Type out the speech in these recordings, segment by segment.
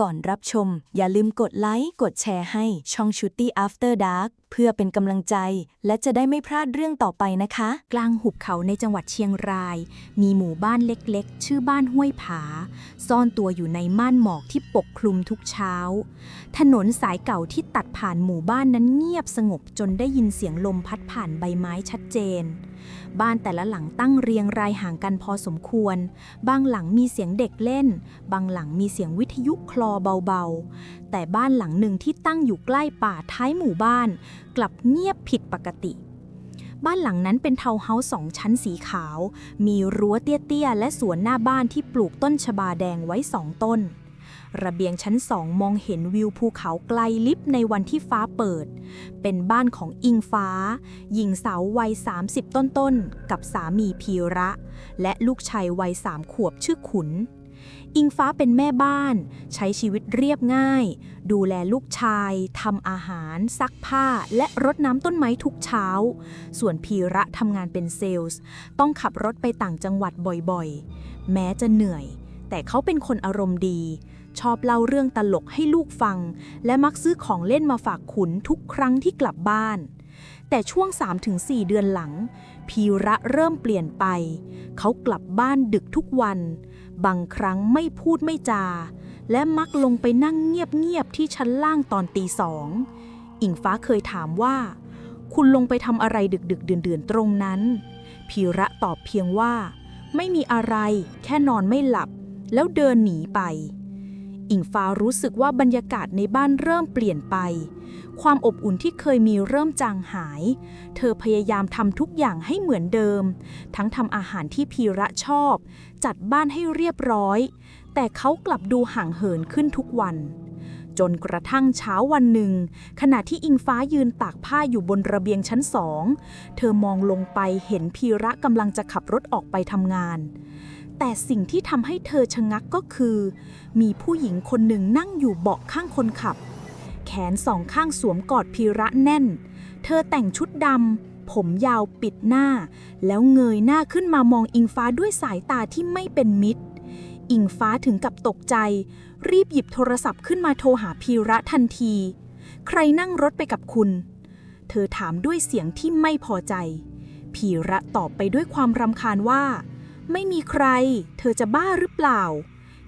ก่อนรับชม อย่าลืมกดไลค์กดแชร์ให้ช่อง Shooty After Dark เพื่อเป็นกำลังใจ และจะได้ไม่พลาดเรื่องต่อไปนะคะ กลางหุบเขาในจังหวัดเชียงราย มีหมู่บ้านเล็กๆ ชื่อบ้านห้วยผา ซ่อนตัวอยู่ในม่านหมอกที่ปกคลุมทุกเช้า ถนนสายเก่าที่ตัดผ่านหมู่บ้านนั้นเงียบสงบจนได้ยินเสียงลมพัดผ่านใบไม้ชัดเจน บ้านแต่ละหลังตั้งเรียงรายห่างกันพอสมควร บางหลังมีเสียงเด็กเล่น บางหลังมีเสียงวิทยุคลอเบาๆ แต่บ้านหลังหนึ่งที่ตั้งอยู่ใกล้ป่าท้ายหมู่บ้าน กลับเงียบผิดปกติ บ้านหลังนั้นเป็นเทาวน์เฮาส์สองชั้นสีขาว มีรั้วเตี้ยๆ และสวนหน้าบ้านที่ปลูกต้นชบาแดงไว้สองต้น ระเบียงชั้นสองมองเห็นวิวภูเขาไกลลิบในวันที่ฟ้าเปิด เป็นบ้านของอิงฟ้า หญิงสาววัย 30 ต้นๆ กับสามีพีระ และลูกชายวัยสามขวบชื่อขุน อิงฟ้าเป็นแม่บ้าน ใช้ชีวิตเรียบง่าย ดูแลลูกชายทำอาหาร ซักผ้า และรดน้ำต้นไม้ทุกเช้า ส่วนพีระทำงานเป็นเซลล์ต้องขับรถไปต่างจังหวัดบ่อยๆ แม้จะเหนื่อย แต่เขาเป็นคนอารมณ์ดี ชอบเล่าเรื่องตลกให้ลูกฟัง และมักซื้อของเล่นมาฝากขุนทุกครั้งที่กลับบ้าน แต่ช่วง 3-4 เดือนหลัง พีระเริ่มเปลี่ยนไป เขากลับบ้านดึกทุกวัน บางครั้งไม่พูดไม่จา และมักลงไปนั่งเงียบๆที่ชั้นล่างตอนตีสองอิงฟ้าเคยถามว่า คุณลงไปทำอะไรดึกๆ เดือนๆ ตรงนั้น พีระตอบเพียงว่า ไม่มีอะไร แค่นอนไม่หลับ แล้วเดินหนีไป อิงฟ้ารู้สึกว่าบรรยากาศในบ้านเริ่มเปลี่ยนไป ความอบอุ่นที่เคยมีเริ่มจางหาย เธอพยายามทำทุกอย่างให้เหมือนเดิม ทั้งทำอาหารที่พีระชอบ จัดบ้านให้เรียบร้อย แต่เขากลับดูห่างเหินขึ้นทุกวัน จนกระทั่งเช้าวันหนึ่ง ขณะที่อิงฟ้ายืนตากผ้าอยู่บนระเบียงชั้นสอง เธอมองลงไปเห็นพีระกำลังจะขับรถออกไปทำงาน แต่สิ่งที่ทำให้เธอชะงักก็คือ มีผู้หญิงคนหนึ่งนั่งอยู่เบาะข้างคนขับ แขนสองข้างสวมกอดพีระแน่น เธอแต่งชุดดำผมยาวปิดหน้า แล้วเงยหน้าขึ้นมามองอิงฟ้าด้วยสายตาที่ไม่เป็นมิตร อิงฟ้าถึงกับตกใจ รีบหยิบโทรศัพท์ขึ้นมาโทรหาพีระทันที ใครนั่งรถไปกับคุณ เธอถามด้วยเสียงที่ไม่พอใจ พีระตอบไปด้วยความรำคาญว่า ไม่มีใคร เธอจะบ้าหรือเปล่า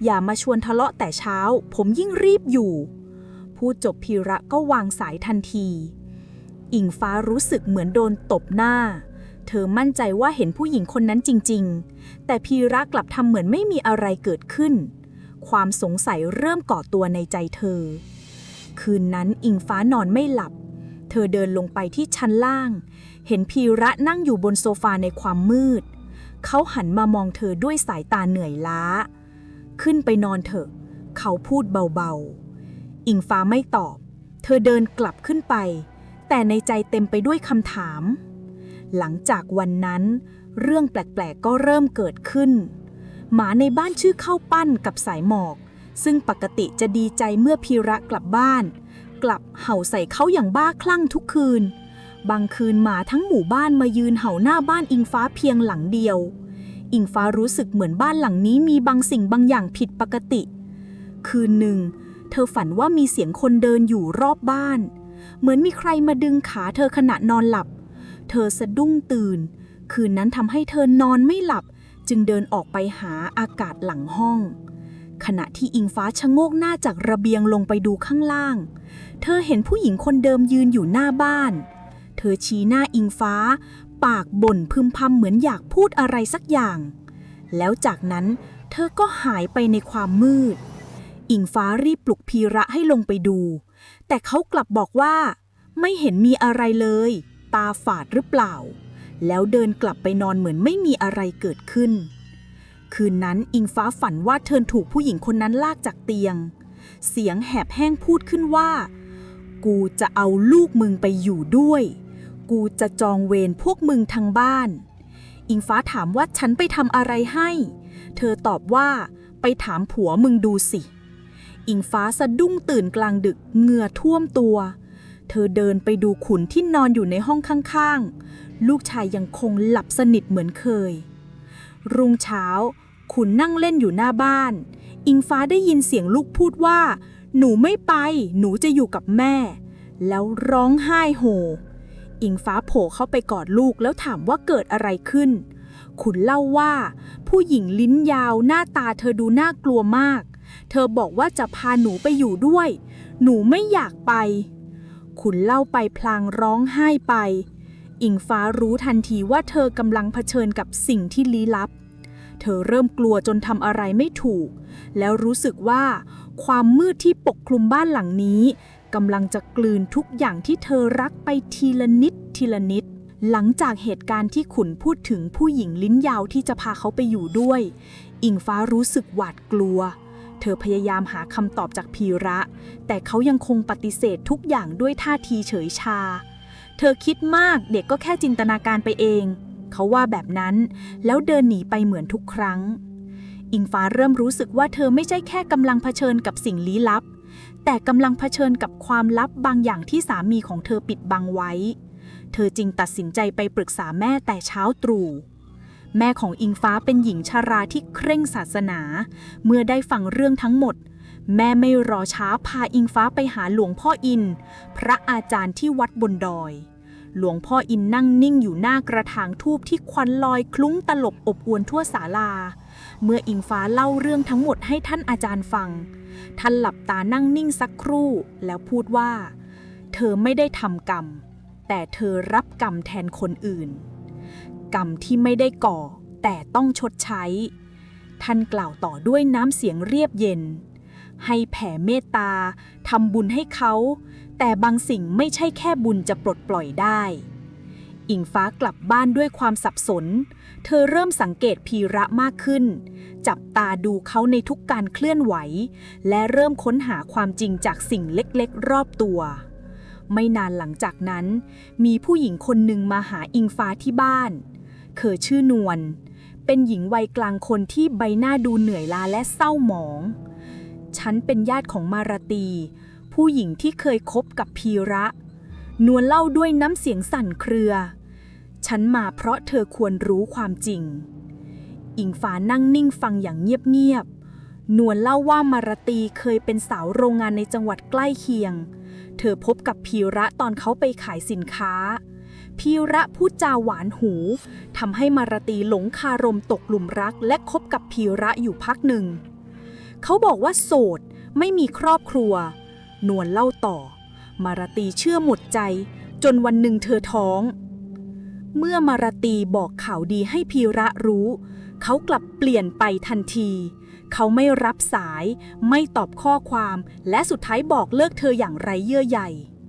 อย่ามาชวนทะเลาะแต่เช้า ผมยิ่งรีบอยู่ พูดจบพีระก็วางสายทันที อิงฟ้ารู้สึกเหมือนโดนตบหน้า เธอมั่นใจว่าเห็นผู้หญิงคนนั้นจริง ๆ แต่พีระกลับทำเหมือนไม่มีอะไรเกิดขึ้น ความสงสัยเริ่มก่อตัวในใจเธอ คืนนั้นอิงฟ้านอนไม่หลับ เธอเดินลงไปที่ชั้นล่าง เห็นพีระนั่งอยู่บนโซฟาในความมืดเเขาหันมามองเธอด้วยสายตาเหนื่อยล้า ขึ้นไปนอนเถอะ เขาพูดเบาๆ อิงฟ้าไม่ตอบ เธอเดินกลับขึ้นไป แต่ในใจเต็มไปด้วยคำถาม หลังจากวันนั้น เรื่องแปลกๆ ก็เริ่มเกิดขึ้น หมาในบ้านชื่อเข้าปั้นกับสายหมอก ซึ่งปกติจะดีใจเมื่อพีระกลับบ้าน กลับเห่าใส่เขาอย่างบ้าคลั่งทุกคืน บางคืนหมาทั้งหมู่บ้านมายืนเห่าหน้าบ้านอิงฟ้าเพียงหลังเดียว อิงฟ้ารู้สึกเหมือนบ้านหลังนี้มีบางสิ่งบางอย่างผิดปกติ คืนหนึ่ง เธอฝันว่ามีเสียงคนเดินอยู่รอบบ้าน เหมือนมีใครมาดึงขาเธอขณะนอนหลับ เธอสะดุ้งตื่น คืนนั้นทำให้เธอนอนไม่หลับ จึงเดินออกไปหาอากาศหลังห้องขณะที่อิงฟ้าชะโงกหน้าจากระเบียงลงไปดูข้างล่าง เธอเห็นผู้หญิงคนเดิมยืนอยู่หน้าบ้าน เธอชี้หน้าอิงฟ้า ปากบ่นพึมพำเหมือนอยากพูดอะไรสักอย่าง แล้วจากนั้นเธอก็หายไปในความมืด อิงฟ้ารีบปลุกพีระให้ลงไปดู แต่เขากลับบอกว่า ไม่เห็นมีอะไรเลย ตาฝาดหรือเปล่า แล้วเดินกลับไปนอนเหมือนไม่มีอะไรเกิดขึ้น คืนนั้นอิงฟ้าฝันว่าเธอถูกผู้หญิงคนนั้นลากจากเตียง เสียงแหบแห้งพูดขึ้นว่า กูจะเอาลูกมึงไปอยู่ด้วย กูจะจองเวรพวกมึงทางบ้าน อิงฟ้าถามว่าฉันไปทำอะไรให้ เธอตอบว่าไปถามผัวมึงดูสิ อิงฟ้าสะดุ้งตื่นกลางดึกเหงื่อท่วมตัว เธอเดินไปดูขุนที่นอนอยู่ในห้องข้างๆ ลูกชายยังคงหลับสนิทเหมือนเคย รุ่งเช้า ขุนนั่งเล่นอยู่หน้าบ้าน อิงฟ้าได้ยินเสียงลูกพูดว่า หนูไม่ไป หนูจะอยู่กับแม่ แล้วร้องไห้โฮ อิงฟ้าโผล่เข้าไปกอดลูกแล้วถามว่าเกิดอะไรขึ้น ขุนเล่าว่า ผู้หญิงลิ้นยาวหน้าตาเธอดูน่ากลัวมาก เธอบอกว่าจะพาหนูไปอยู่ด้วย หนูไม่อยากไป ขุนเล่าไปพลางร้องไห้ไป อิงฟ้ารู้ทันทีว่าเธอกำลังเผชิญกับสิ่งที่ลี้ลับ เธอเริ่มกลัวจนทำอะไรไม่ถูก แล้วรู้สึกว่า ความมืดที่ปกคลุมบ้านหลังนี้ กำลังจะกลืนทุกอย่างที่เธอรักไปทีละนิดทีละนิด หลังจากเหตุการณ์ที่ขุนพูดถึงผู้หญิงลิ้นยาวที่จะพาเขาไปอยู่ด้วย อิงฟ้ารู้สึกหวาดกลัว เธอพยายามหาคำตอบจากพีระ แต่เขายังคงปฏิเสธทุกอย่างด้วยท่าทีเฉยชา เธอคิดมากเด็กก็แค่จินตนาการไปเอง เขาว่าแบบนั้น แล้วเดินหนีไปเหมือนทุกครั้ง อิงฟ้าเริ่มรู้สึกว่าเธอไม่ใช่แค่กำลังเผชิญกับสิ่งลี้ลับ แต่กำลังเผชิญกับความลับบางอย่างที่สามีของเธอปิดบังไว้ เธอจึงตัดสินใจไปปรึกษาแม่แต่เช้าตรู่ แม่ของอิงฟ้าเป็นหญิงชาราที่เคร่งศาสนา เมื่อได้ฟังเรื่องทั้งหมด แม่ไม่รอช้าพาอิงฟ้าไปหาหลวงพ่ออิน พระอาจารย์ที่วัดบนดอย หลวงพ่ออินนั่งนิ่งอยู่หน้ากระถางทูบที่ควันลอยคลุ้งตลบอบอวนทั่วศาลา เมื่ออิงฟ้าเล่าเรื่องทั้งหมดให้ท่านอาจารย์ฟัง ท่านหลับตานั่งนิ่งสักครู่ แล้วพูดว่า เธอไม่ได้ทำกรรม แต่เธอรับกรรมแทนคนอื่น กรรมที่ไม่ได้ก่อ แต่ต้องชดใช้ ท่านกล่าวต่อด้วยน้ำเสียงเรียบเย็น ให้แผ่เมตตาทำบุญให้เขา แต่บางสิ่งไม่ใช่แค่บุญจะปลดปล่อยได้ อิงฟ้ากลับบ้านด้วยความสับสน เธอเริ่มสังเกตพีระมากขึ้น จับตาดูเขาในทุกการเคลื่อนไหว และเริ่มค้นหาความจริงจากสิ่งเล็กๆ รอบตัว ไม่นานหลังจากนั้น มีผู้หญิงคนหนึ่งมาหาอิงฟ้าที่บ้าน เธอชื่อนวล เป็นหญิงวัยกลางคนที่ใบหน้าดูเหนื่อยล้าและเศร้าหมอง ฉันเป็นญาติของมาราตี ผู้หญิงที่เคยคบกับพีระนวลเล่าด้วยน้ำเสียงสั่นเครือ ฉันมาเพราะเธอควรรู้ความจริง อิงฟ้านั่งนิ่งฟังอย่างเงียบๆ นวลเล่าว่ามาราตีเคยเป็นสาวโรงงานในจังหวัดใกล้เคียง เธอพบกับพีระตอนเขาไปขายสินค้า พีระพูดจาหวานหูทำให้มาราตีหลงคารมตกหลุมรักและคบกับพีระอยู่พักหนึ่ง เขาบอกว่าโสดไม่มีครอบครัว นวลเล่าต่อ มาราตีเชื่อหมดใจ จนวันหนึ่งเธอท้อง เมื่อมาราตีบอกข่าวดีให้พีระรู้ เขากลับเปลี่ยนไปทันที เขาไม่รับสายไม่ตอบข้อความ และสุดท้ายบอกเลิกเธออย่างไรเยื่อใย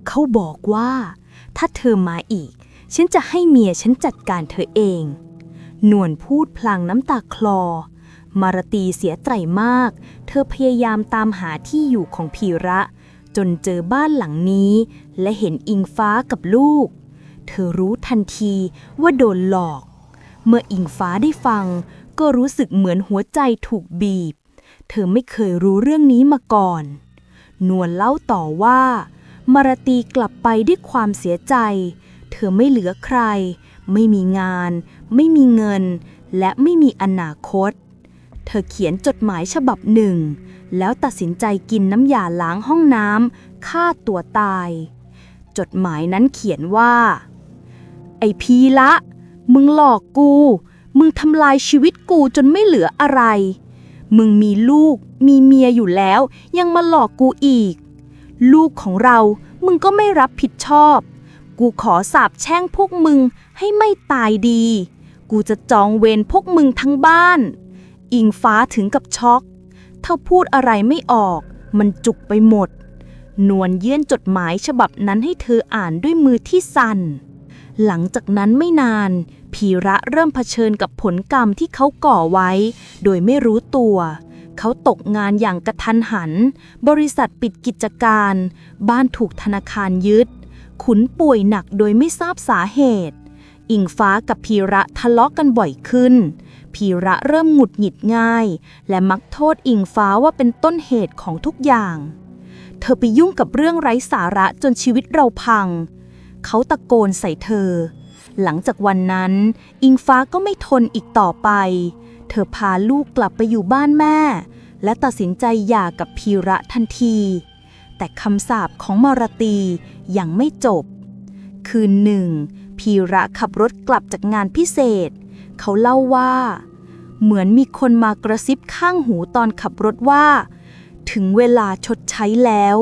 เขาบอกว่า ถ้าเธอมาอีก ฉันจะให้เมียฉันจัดการเธอเอง นวลพูดพลางน้ำตาคลอ มารตีเสียใจมาก เธอพยายามตามหาที่อยู่ของพีระ จนเจอบ้านหลังนี้ และเห็นอิงฟ้ากับลูก เธอรู้ทันทีว่าโดนหลอก เมื่ออิงฟ้าได้ฟัง ก็รู้สึกเหมือนหัวใจถูกบีบ เธอไม่เคยรู้เรื่องนี้มาก่อน นวลเล่าต่อว่า มาราตีกลับไปด้วยความเสียใจ เธอไม่เหลือใคร ไม่มีงาน ไม่มีเงิน และไม่มีอนาคต เธอเขียนจดหมายฉบับหนึ่ง แล้วตัดสินใจกินน้ำยาล้างห้องน้ำฆ่าตัวตาย จดหมายนั้นเขียนว่า ไอพีละ มึงหลอกกู มึงทำลายชีวิตกูจนไม่เหลืออะไร มึงมีลูก มีเมียอยู่แล้ว ยังมาหลอกกูอีก ลูกของเรา มึงก็ไม่รับผิดชอบ กูขอสาบแช่งพวกมึงให้ไม่ตายดี กูจะจองเวรพวกมึงทั้งบ้าน อิงฟ้าถึงกับช็อกเธอพูดอะไรไม่ออก มันจุกไปหมด นวลเยื่นจดหมายฉบับนั้นให้เธออ่านด้วยมือที่สั่น หลังจากนั้นไม่นาน พีระเริ่มเผชิญกับผลกรรมที่เขาก่อไว้ โดยไม่รู้ตัว เขาตกงานอย่างกระทันหัน บริษัทปิดกิจการ บ้านถูกธนาคารยึด ขุนป่วยหนักโดยไม่ทราบสาเหตุ อิงฟ้ากับพีระทะเลาะกันบ่อยขึ้น พีระเริ่มหงุดหงิดง่าย และมักโทษอิงฟ้าว่าเป็นต้นเหตุของทุกอย่าง เธอไปยุ่งกับเรื่องไร้สาระจนชีวิตเราพัง เขาตะโกนใส่เธอ หลังจากวันนั้น อิงฟ้าก็ไม่ทนอีกต่อไป เธอพาลูกกลับไปอยู่บ้านแม่ และตัดสินใจหย่ากับพีระทันที แต่คำสาปของมารตียังไม่จบ คืนหนึ่ง พีระขับรถกลับจากงานพิเศษ เขาเล่าว่า เหมือนมีคนมากระซิบข้างหูตอนขับรถว่า ถึงเวลาชดใช้แล้ว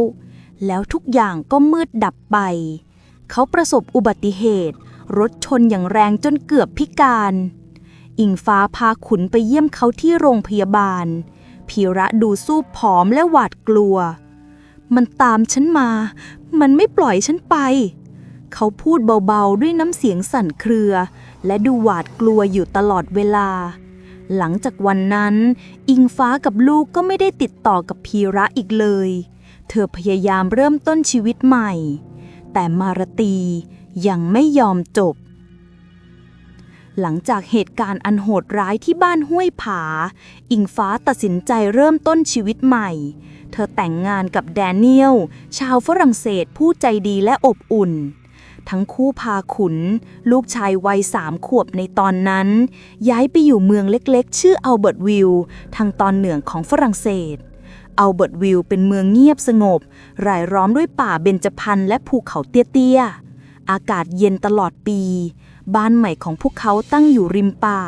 แล้วทุกอย่างก็มืดดับไป เขาประสบอุบัติเหตุ รถชนอย่างแรงจนเกือบพิการ อิงฟ้าพาขุนไปเยี่ยมเขาที่โรงพยาบาล พีระดูสู้ผอมและหวาดกลัว มันตามฉันมา มันไม่ปล่อยฉันไป เขาพูดเบาๆด้วยน้ำเสียงสั่นเครือ และดูหวาดกลัวอยู่ตลอดเวลา หลังจากวันนั้น อิงฟ้ากับลูกก็ไม่ได้ติดต่อกับพีระอีกเลย เธอพยายามเริ่มต้นชีวิตใหม่ แต่มารตียังไม่ยอมจบ หลังจากเหตุการณ์อันโหดร้ายที่บ้านห้วยผา อิงฟ้าตัดสินใจเริ่มต้นชีวิตใหม่ เธอแต่งงานกับแดเนียล ชาวฝรั่งเศสผู้ใจดีและอบอุ่น ทั้งคู่พาขุน ลูกชายวัยสามขวบในตอนนั้น ย้ายไปอยู่เมืองเล็กๆ ชื่ออัลเบิร์ตวิลทางตอนเหนือของฝรั่งเศส อัลเบิร์ตวิลเป็นเมืองเงียบสงบ รายล้อมด้วยป่าเบญจพรรณและภูเขาเตี้ยๆ อากาศเย็นตลอดปี บ้านใหม่ของพวกเขาตั้งอยู่ริมป่า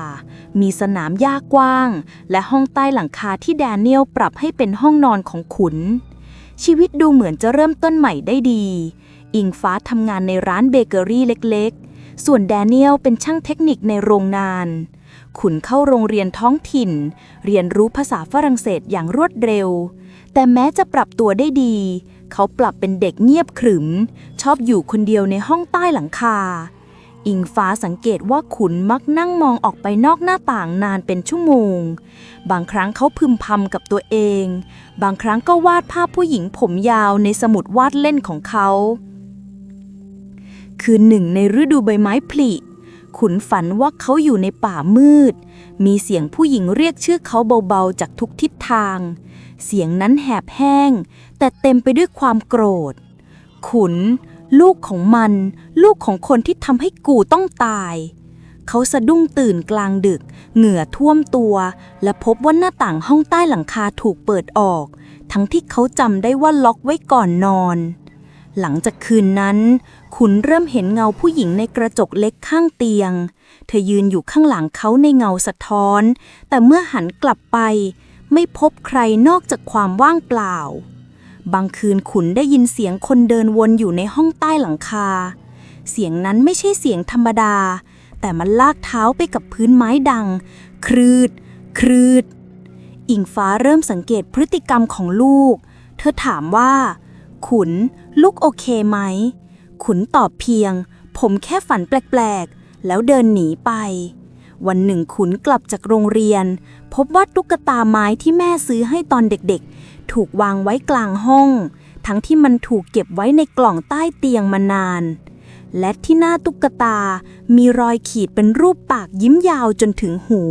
มีสนามหญ้ากว้าง และห้องใต้หลังคาที่แดเนียลปรับให้เป็นห้องนอนของขุน ชีวิตดูเหมือนจะเริ่มต้นใหม่ได้ดี อิงฟ้าทำงานในร้านเบเกอรี่เล็กๆ ส่วนแดเนียลเป็นช่างเทคนิคในโรงงาน ขุนเข้าโรงเรียนท้องถิ่น เรียนรู้ภาษาฝรั่งเศสอย่างรวดเร็ว แต่แม้จะปรับตัวได้ดี เขาปรับเป็นเด็กเงียบขรึม ชอบอยู่คนเดียวในห้องใต้หลังคา อิงฟ้าสังเกตว่าขุนมักนั่งมองออกไปนอกหน้าต่างนานเป็นชั่วโมง บางครั้งเขาพึมพำกับตัวเอง บางครั้งก็วาดภาพผู้หญิงผมยาวในสมุดวาดเล่นของเขา คืนหนึ่งในฤดูใบไม้ผลิ ขุนฝันว่าเขาอยู่ในป่ามืด มีเสียงผู้หญิงเรียกชื่อเขาเบาๆจากทุกทิศทาง เสียงนั้นแหบแห้ง แต่เต็มไปด้วยความโกรธ ขุน ลูกของมัน ลูกของคนที่ทำให้กูต้องตาย เขาสะดุ้งตื่นกลางดึก เหงื่อท่วมตัว และพบว่าหน้าต่างห้องใต้หลังคาถูกเปิดออก ทั้งที่เขาจำได้ว่าล็อกไว้ก่อนนอน หลังจากคืนนั้น ขุนเริ่มเห็นเงาผู้หญิงในกระจกเล็กข้างเตียง เธอยืนอยู่ข้างหลังเขาในเงาสะท้อน แต่เมื่อหันกลับไป ไม่พบใครนอกจากความว่างเปล่า บางคืนขุนได้ยินเสียงคนเดินวนอยู่ในห้องใต้หลังคา เสียงนั้นไม่ใช่เสียงธรรมดา แต่มันลากเท้าไปกับพื้นไม้ดัง ครืด ครืด อิงฟ้าเริ่มสังเกตพฤติกรรมของลูก เธอถามว่า ขุน ลูกโอเคไหม ขุนตอบเพียง ผมแค่ฝันแปลกๆ แล้วเดินหนีไป วันหนึ่งขุนกลับจากโรงเรียน พบว่าตุ๊กตาไม้ที่แม่ซื้อให้ตอนเด็กๆ ถูกวางไว้กลางห้อง ทั้งที่มันถูกเก็บไว้ในกล่องใต้เตียงมานาน และที่หน้าตุ๊กตา มีรอยขีดเป็นรูปปากยิ้มยาวจนถึงหู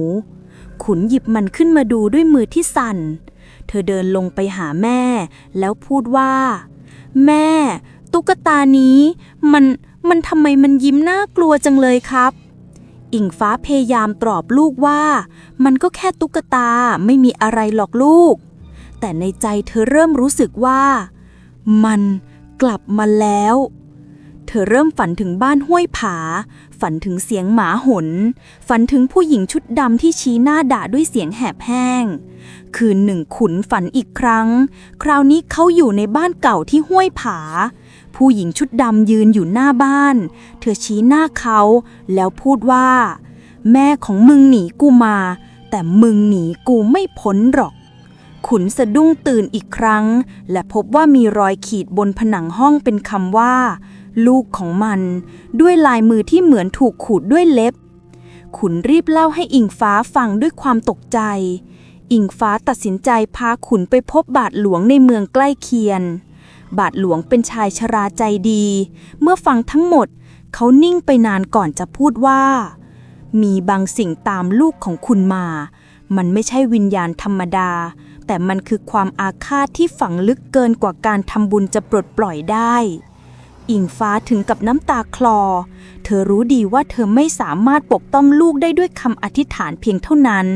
ขุนหยิบมันขึ้นมาดูด้วยมือที่สั่นเธอเดินลงไปหาแม่ แล้วพูดว่า แม่ ตุ๊กตานี้ มันมันทำไมมันยิ้มน่ากลัวจังเลยครับ อิงฟ้าพยายามตอบลูกว่า มันก็แค่ตุ๊กตาไม่มีอะไรหรอกลูก แต่ในใจเธอเริ่มรู้สึกว่า มันกลับมาแล้ว เธอเริ่มฝันถึงบ้านห้วยผา ฝันถึงเสียงหมาหน ฝันถึงผู้หญิงชุดดำที่ชี้หน้าด่าด้วยเสียงแหบแห้ง คืนหนึ่งขุนฝันอีกครั้ง คราวนี้เขาอยู่ในบ้านเก่าที่ห้วยผา ผู้หญิงชุดดำยืนอยู่หน้าบ้าน เธอชี้หน้าเขาแล้วพูดว่า แม่ของมึงหนีกูมา แต่มึงหนีกูไม่พ้นหรอกขุนสะดุ้งตื่นอีกครั้ง และพบว่ามีรอยขีดบนผนังห้องเป็นคำว่า ลูกของมัน ด้วยลายมือที่เหมือนถูกขูดด้วยเล็บ ขุนรีบเล่าให้อิงฟ้าฟังด้วยความตกใจ อิงฟ้าตัดสินใจพาขุนไปพบบาทหลวงในเมืองใกล้เคียนบาทหลวงเป็นชายชราใจดี เมื่อฟังทั้งหมด เขานิ่งไปนานก่อนจะพูดว่า มีบางสิ่งตามลูกของคุณมา มันไม่ใช่วิญญาณธรรมดา แต่มันคือความอาฆาตที่ฝังลึกเกินกว่าการทำบุญจะปลดปล่อยได้ อิงฟ้าถึงกับน้ำตาคลอ เธอรู้ดีว่าเธอไม่สามารถปกป้องลูกได้ด้วยคำอธิษฐานเพียงเท่านั้น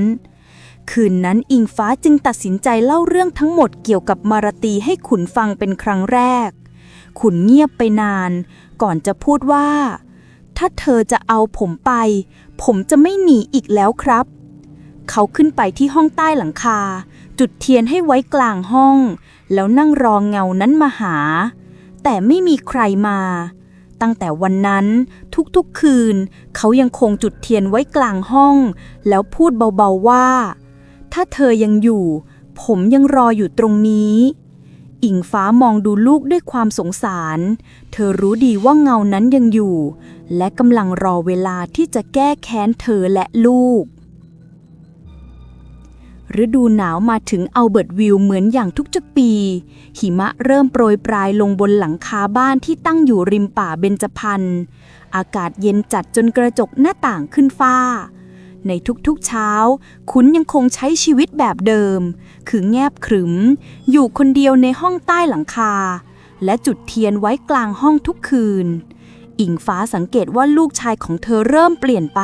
คืนนั้นอิงฟ้าจึงตัดสินใจเล่าเรื่องทั้งหมดเกี่ยวกับมารตีให้ขุนฟังเป็นครั้งแรก ขุนเงียบไปนาน ก่อนจะพูดว่า ถ้าเธอจะเอาผมไป ผมจะไม่หนีอีกแล้วครับ เขาขึ้นไปที่ห้องใต้หลังคา จุดเทียนให้ไว้กลางห้อง แล้วนั่งรอเงานั้นมาหา แต่ไม่มีใครมา ตั้งแต่วันนั้นทุกๆคืน เขายังคงจุดเทียนไว้กลางห้อง แล้วพูดเบาๆว่า ถ้าเธอยังอยู่ ผมยังรออยู่ตรงนี้ อิงฟ้ามองดูลูกด้วยความสงสาร เธอรู้ดีว่าเงานั้นยังอยู่ และกำลังรอเวลาที่จะแก้แค้นเธอและลูก ฤดูหนาวมาถึงอัลเบิร์ตวิลเหมือนอย่างทุกๆปี หิมะเริ่มโปรยปลายลงบนหลังคาบ้านที่ตั้งอยู่ริมป่าเบญจพรรณอากาศเย็นจัดจนกระจกหน้าต่างขึ้นฟ้า ในทุกๆเช้า คุณยังคงใช้ชีวิตแบบเดิม คือแงบขรึม อยู่คนเดียวในห้องใต้หลังคา และจุดเทียนไว้กลางห้องทุกคืน อิงฟ้าสังเกตว่าลูกชายของเธอเริ่มเปลี่ยนไป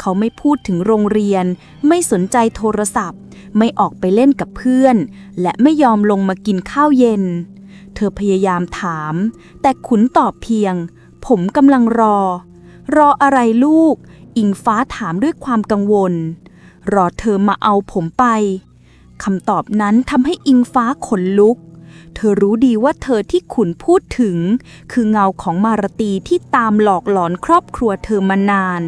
เขาไม่พูดถึงโรงเรียน ไม่สนใจโทรศัพท์ ไม่ออกไปเล่นกับเพื่อน และไม่ยอมลงมากินข้าวเย็น เธอพยายามถาม แต่ขุนตอบเพียง ผมกำลังรอ รออะไรลูก อิงฟ้าถามด้วยความกังวล รอเธอมาเอาผมไปคำตอบนั้นทำให้อิงฟ้าขนลุก เธอรู้ดีว่าเธอที่ขุนพูดถึง คือเงาของมารตีที่ตามหลอกหลอนครอบครัวเธอมานาน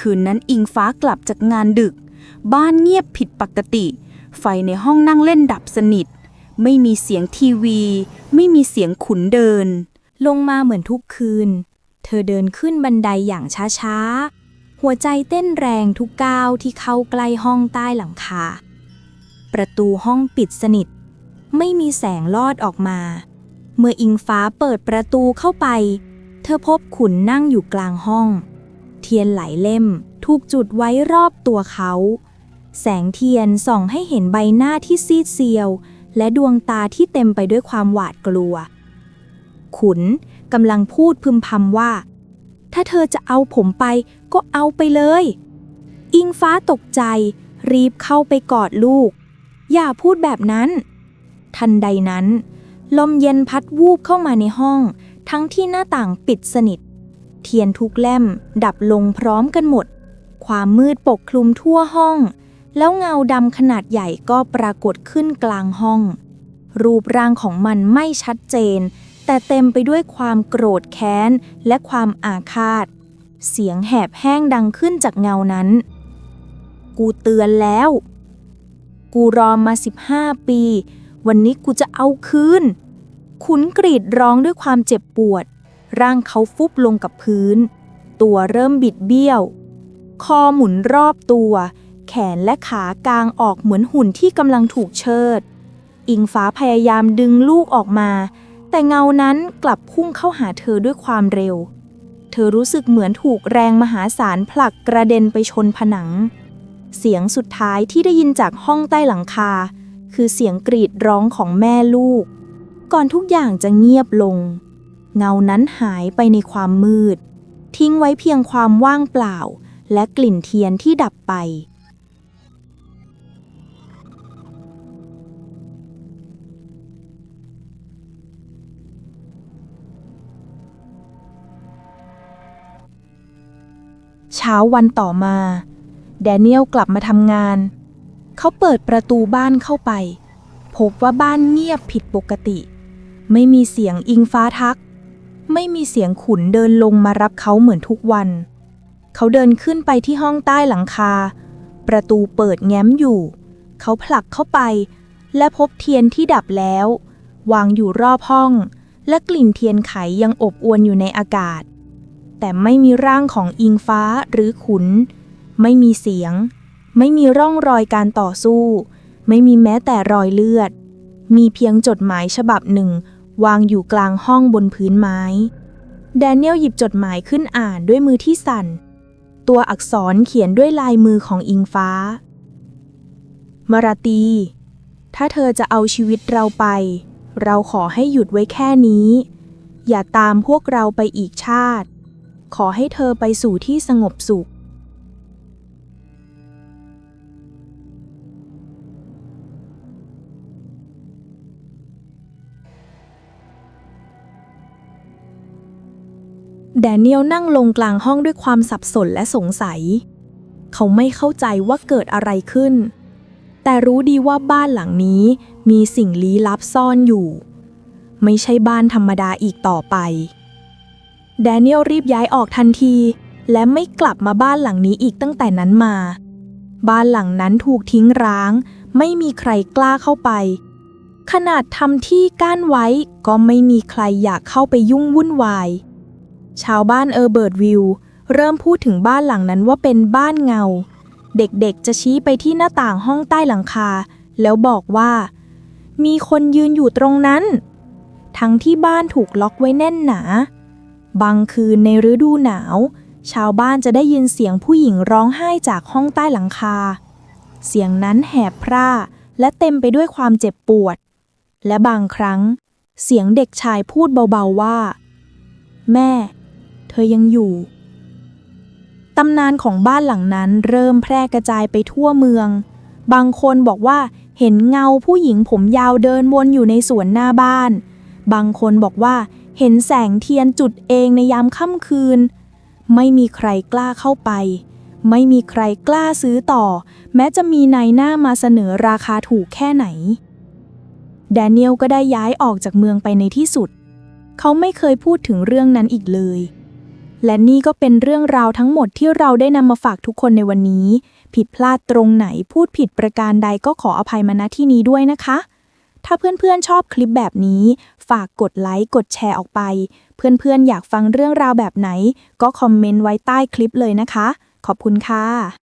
คืนนั้นอิงฟ้ากลับจากงานดึก บ้านเงียบผิดปกติ ไฟในห้องนั่งเล่นดับสนิท ไม่มีเสียงทีวี ไม่มีเสียงขุนเดิน ลงมาเหมือนทุกคืน เธอเดินขึ้นบันไดอย่างช้าๆ หัวใจเต้นแรงทุกก้าวที่เข้าใกล้ห้องใต้หลังคา ประตูห้องปิดสนิท ไม่มีแสงลอดออกมา เมื่ออิงฟ้าเปิดประตูเข้าไป เธอพบขุนนั่งอยู่กลางห้อง ทียนหลายเล่ม ถูกจุดไว้รอบตัวเขา แสงเทียนส่องให้เห็นใบหน้าที่ซีดเซียว และดวงตาที่เต็มไปด้วยความหวาดกลัว ขุนกำลังพูดพึมพำว่า ถ้าเธอจะเอาผมไปก็เอาไปเลย อิงฟ้าตกใจ รีบเข้าไปกอดลูก อย่าพูดแบบนั้น ทันใดนั้น ลมเย็นพัดวูบเข้ามาในห้อง ทั้งที่หน้าต่างปิดสนิท เทียนทุกเล่ม ดับลงพร้อมกันหมด ความมืดปกคลุมทั่วห้อง แล้วเงาดำขนาดใหญ่ก็ปรากฏขึ้นกลางห้อง รูปร่างของมันไม่ชัดเจน แต่เต็มไปด้วยความโกรธแค้น และความอาฆาต เสียงแหบแห้งดังขึ้นจากเงานั้น กูเตือนแล้ว กูรอมา 15 ปี วันนี้กูจะเอาคืนขุนกรีดร้องด้วยความเจ็บปวด ร่างเขาฟุบลงกับพื้น ตัวเริ่มบิดเบี้ยว คอหมุนรอบตัว แขนและขากางออกเหมือนหุ่นที่กำลังถูกเชิด อิงฟ้าพยายามดึงลูกออกมา แต่เงานั้นกลับพุ่งเข้าหาเธอด้วยความเร็ว เธอรู้สึกเหมือนถูกแรงมหาศาลผลักกระเด็นไปชนผนัง เสียงสุดท้ายที่ได้ยินจากห้องใต้หลังคา คือเสียงกรีดร้องของแม่ลูก ก่อนทุกอย่างจะเงียบลง เงานั้นหายไปในความมืด ทิ้งไว้เพียงความว่างเปล่า และกลิ่นเทียนที่ดับไป เช้าวันต่อมา แดเนียลกลับมาทำงาน เขาเปิดประตูบ้านเข้าไป พบว่าบ้านเงียบผิดปกติไม่มีเสียงอิงฟ้าทัก ไม่มีเสียงขุนเดินลงมารับเขาเหมือนทุกวัน เขาเดินขึ้นไปที่ห้องใต้หลังคา ประตูเปิดแง้มอยู่ เขาผลักเข้าไป และพบเทียนที่ดับแล้ว วางอยู่รอบห้อง และกลิ่นเทียนไขยังอบอวนอยู่ในอากาศ แต่ไม่มีร่างของอิงฟ้าหรือขุน ไม่มีเสียง ไม่มีร่องรอยการต่อสู้ ไม่มีแม้แต่รอยเลือด มีเพียงจดหมายฉบับหนึ่ง วางอยู่กลางห้องบนพื้นไม้ แดเนียลหยิบจดหมายขึ้นอ่านด้วยมือที่สั่น ตัวอักษรเขียนด้วยลายมือของอิงฟ้า มาราตี ถ้าเธอจะเอาชีวิตเราไป เราขอให้หยุดไว้แค่นี้ อย่าตามพวกเราไปอีกชาติ ขอให้เธอไปสู่ที่สงบสุข เนียลนั่งลงกลางห้องด้วยความสับสนและสงสัย เขาไม่เข้าใจว่าเกิดอะไรขึ้น แต่รู้ดีว่าบ้านหลังนี้มีสิ่งลี้ลับซ่อนอยู่ ไม่ใช่บ้านธรรมดาอีกต่อไป แดเนียลรีบย้ายออกทันที และไม่กลับมาบ้านหลังนี้อีกตั้งแต่นั้นมา บ้านหลังนั้นถูกทิ้งร้าง ไม่มีใครกล้าเข้าไป ขนาดทำที่กั้นไว้ก็ไม่มีใครอยากเข้าไปยุ่งวุ่นวาย ชาวบ้านเออร์เบิร์ตวิวเริ่มพูดถึงบ้านหลังนั้นว่าเป็นบ้านเงา เด็กๆจะชี้ไปที่หน้าต่างห้องใต้หลังคา แล้วบอกว่า มีคนยืนอยู่ตรงนั้น ทั้งที่บ้านถูกล็อกไว้แน่นหนา บางคืนในฤดูหนาว ชาวบ้านจะได้ยินเสียงผู้หญิงร้องไห้จากห้องใต้หลังคา เสียงนั้นแหบพร่าและเต็มไปด้วยความเจ็บปวด และบางครั้ง เสียงเด็กชายพูดเบาๆว่า แม่ เธอยังอยู่ ตำนานของบ้านหลังนั้นเริ่มแพร่กระจายไปทั่วเมือง บางคนบอกว่าเห็นเงาผู้หญิงผมยาวเดินวนอยู่ในสวนหน้าบ้าน บางคนบอกว่าเห็นแสงเทียนจุดเองในยามค่ำคืน ไม่มีใครกล้าเข้าไป ไม่มีใครกล้าซื้อต่อ แม้จะมีนายหน้ามาเสนอราคาถูกแค่ไหน แดเนียลก็ได้ย้ายออกจากเมืองไปในที่สุด เขาไม่เคยพูดถึงเรื่องนั้นอีกเลย และนี่ก็เป็นเรื่องราวทั้งหมดที่เราได้นำมาฝากทุกคนในวันนี้ ผิดพลาดตรงไหนพูดผิดประการใดก็ขออภัยมาณที่นี้ด้วยนะคะ ถ้าเพื่อนๆชอบคลิปแบบนี้ ฝากกดไลค์กดแชร์ออกไป เพื่อนๆอยากฟังเรื่องราวแบบไหน ก็คอมเมนต์ไว้ใต้คลิปเลยนะคะ ขอบคุณค่ะ